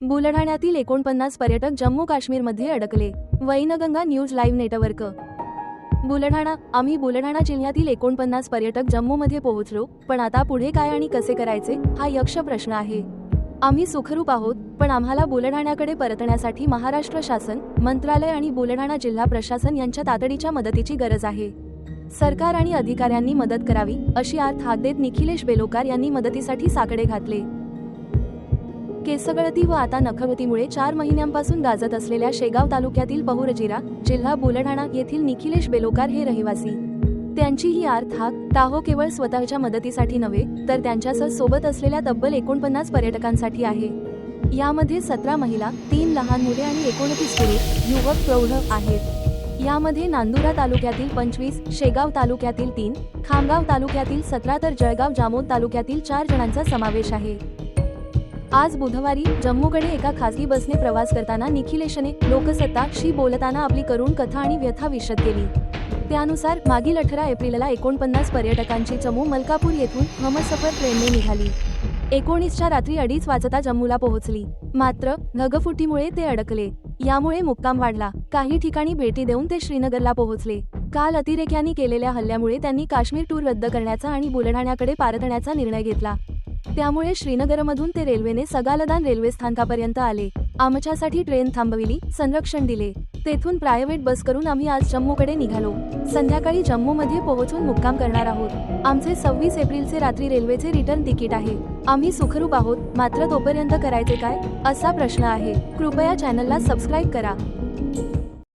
बुलढाण्यातील एकोणपन्नास पर्यटक जम्मू काश्मीरमध्ये अडकले. Wainganga news live network. Buldhana आम्ही बुलढाणा जिल्ह्यातील एकोणपन्नास पर्यटक जम्मूमध्ये पोहोचलो पण आता पुढे काय आणि कसे करायचे हा यक्ष प्रश्न आहे. आम्ही सुखरूप आहोत पण आम्हाला बुलढाण्याकडे परतण्यासाठी महाराष्ट्र शासन मंत्रालय आणि बुलढाणा जिल्हा प्रशासन यांच्या तातडीच्या मदतीची गरज आहे. सरकार आणि अधिकाऱ्यांनी मदत करावी अशी आर्थ हाक देत निखिलेश बेलोकार यांनी मदतीसाठी साकडे घातले. केसगळती व आता नखगतीमुळे चार महिन्यांपासून गाजत असलेल्या शेगाव तालुक्यातील बहुरजिरा जिल्हा बुलढाणा येथील निखिलेश बेलोकार हे रहिवासी. त्यांची ही आर्थाक ताहो केवळ स्वतःच्या मदतीसाठी नव्हे तर त्यांच्यासह सोबत असलेल्या तब्बल एकोणपन्नास पर्यटकांसाठी आहे. यामध्ये सतरा महिला तीन लहान मुले आणि एकोणतीस पुरुष युवक प्रौढ आहेत. यामध्ये नांदुरा तालुक्यातील पंचवीस शेगाव तालुक्यातील तीन खामगाव तालुक्यातील सतरा तर जळगाव जामोद तालुक्यातील चार जणांचा समावेश आहे. आज बुधवारी जम्मूकडे एका खासगी बसने प्रवास करताना निखिलेशने लोकसत्ताशी बोलताना आपली करुण कथा आणि व्यथा विशद केली. त्यानुसार मागील अठरा एप्रिलला एकोणपन्नास पर्यटकांची चमू मलकापूर येथून हमसफर ट्रेनने निघाली. एकोणीसच्या रात्री अडीच वाजता जम्मूला पोहोचली. मात्र ढगफुटीमुळे ते अडकले. यामुळे मुक्काम वाढला. काही ठिकाणी भेटी देऊन ते श्रीनगरला पोहोचले. काल अतिरेक्यांनी केलेल्या हल्ल्यामुळे त्यांनी काश्मीर टूर रद्द करण्याचा आणि बुलढाण्याकडे पारतण्याचा निर्णय घेतला. त्यामुळे श्रीनगरमधून ते रेल्वेने सगालदान रेल्वे स्थानकापर्यंत आले. आमच्यासाठी ट्रेन थांबविली संरक्षण दिले. तेथून प्रायव्हेट बस करून आम्ही आज जम्मूकडे निघालो. संध्याकाळी जम्मूमध्ये पोहोचून मुक्काम करणार आहोत. आमचे सव्वीस एप्रिलचे रात्री रेल्वेचे रिटर्न तिकीट आहे. आम्ही सुखरूप आहोत मात्र तोपर्यंत करायचे काय असा प्रश्न आहे. कृपया चॅनलला सबस्क्राईब करा.